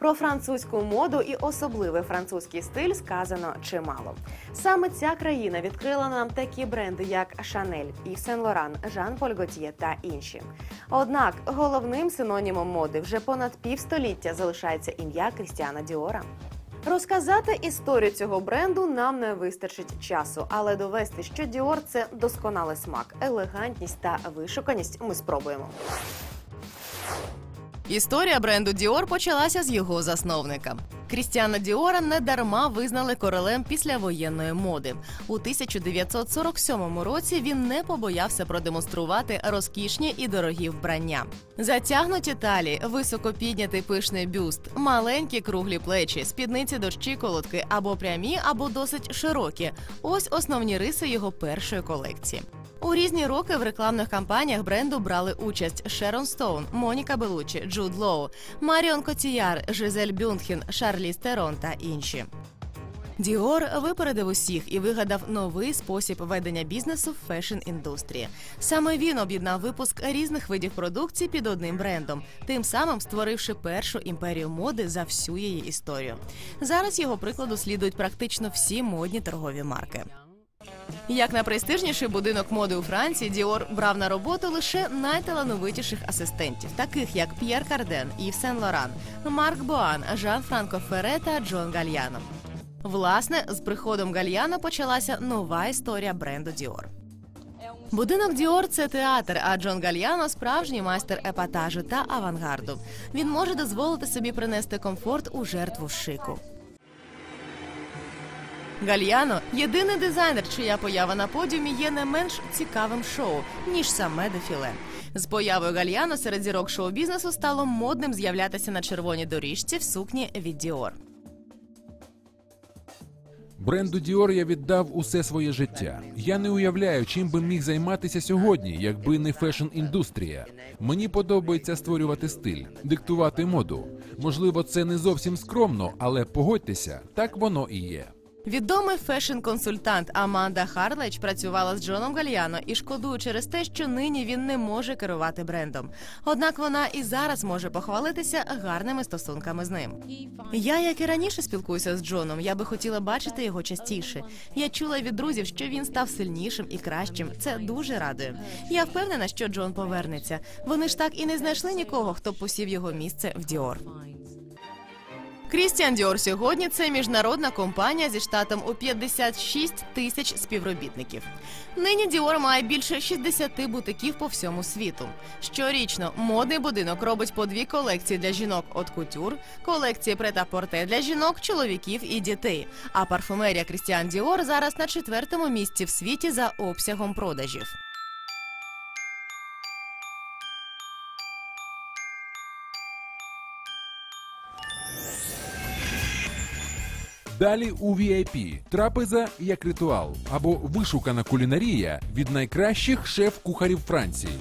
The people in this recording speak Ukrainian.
Про французьку моду і особливий французький стиль сказано чимало. Саме ця країна відкрила нам такі бренди, як Шанель, Ів Сен Лоран, Жан Поль Готьє та інші. Однак головним синонімом моди вже понад півстоліття залишається ім'я Крістіана Діора. Розказати історію цього бренду нам не вистачить часу, але довести, що Діор це досконалий смак, елегантність та вишуканість. Ми спробуємо. Історія бренду Діор почалася з його засновника. Крістіана Діора не дарма визнали королем післявоєнної моди. У 1947 році він не побоявся продемонструвати розкішні і дорогі вбрання. Затягнуті талії, високо піднятий пишний бюст, маленькі круглі плечі, спідниці до щиколотки або прямі, або досить широкі. Ось основні риси його першої колекції. У різні роки в рекламних кампаніях бренду брали участь Шерон Стоун, Моніка Белучі, Джуд Лоу, Маріон Котіяр, Жизель Бюндхен, Шарлі Стерон та інші. Діор випередив усіх і вигадав новий спосіб ведення бізнесу в фешн-індустрії. Саме він об'єднав випуск різних видів продукції під одним брендом, тим самим створивши першу імперію моди за всю її історію. Зараз його прикладу слідують практично всі модні торгові марки. Як найпрестижніший будинок моди у Франції, Діор брав на роботу лише найталановитіших асистентів, таких як П'єр Карден, Ів Сен Лоран, Марк Боан, Жан Франко Ферре та Джон Гальяно. Власне, з приходом Гальяно почалася нова історія бренду Діор. Будинок Діор це театр, а Джон Гальяно справжній майстер епатажу та авангарду. Він може дозволити собі принести комфорт у жертву шику. Гальяно єдиний дизайнер, чия поява на подіумі є не менш цікавим шоу ніж саме дефіле. З появою Гальяно серед зірок шоу-бізнесу стало модним з'являтися на червоній доріжці в сукні від Діор. Бренду Діор я віддав усе своє життя. Я не уявляю, чим би міг займатися сьогодні, якби не фешн-індустрія. Мені подобається створювати стиль, диктувати моду. Можливо, це не зовсім скромно, але погодьтеся, так воно і є. Відомий фешн-консультант Аманда Харлеч працювала з Джоном Гальяно і шкодує через те, що нині він не може керувати брендом. Однак вона і зараз може похвалитися гарними стосунками з ним. Я, як і раніше, спілкуюся з Джоном. Я би хотіла бачити його частіше. Я чула від друзів, що він став сильнішим і кращим. Це дуже радує. Я впевнена, що Джон повернеться. Вони ж так і не знайшли нікого, хто посів його місце в Діор. Крістіан Діор сьогодні це міжнародна компанія зі штатом у 56 тисяч співробітників. Нині Діор має більше 60 бутиків по всьому світу. Щорічно модний будинок робить по дві колекції для жінок от кутюр, колекції прета-порте для жінок, чоловіків і дітей. А парфумерія Крістіан Діор зараз на четвертому місці в світі за обсягом продажів. Далі у VIP – трапеза як ритуал або вишукана кулінарія від найкращих шеф-кухарів Франції.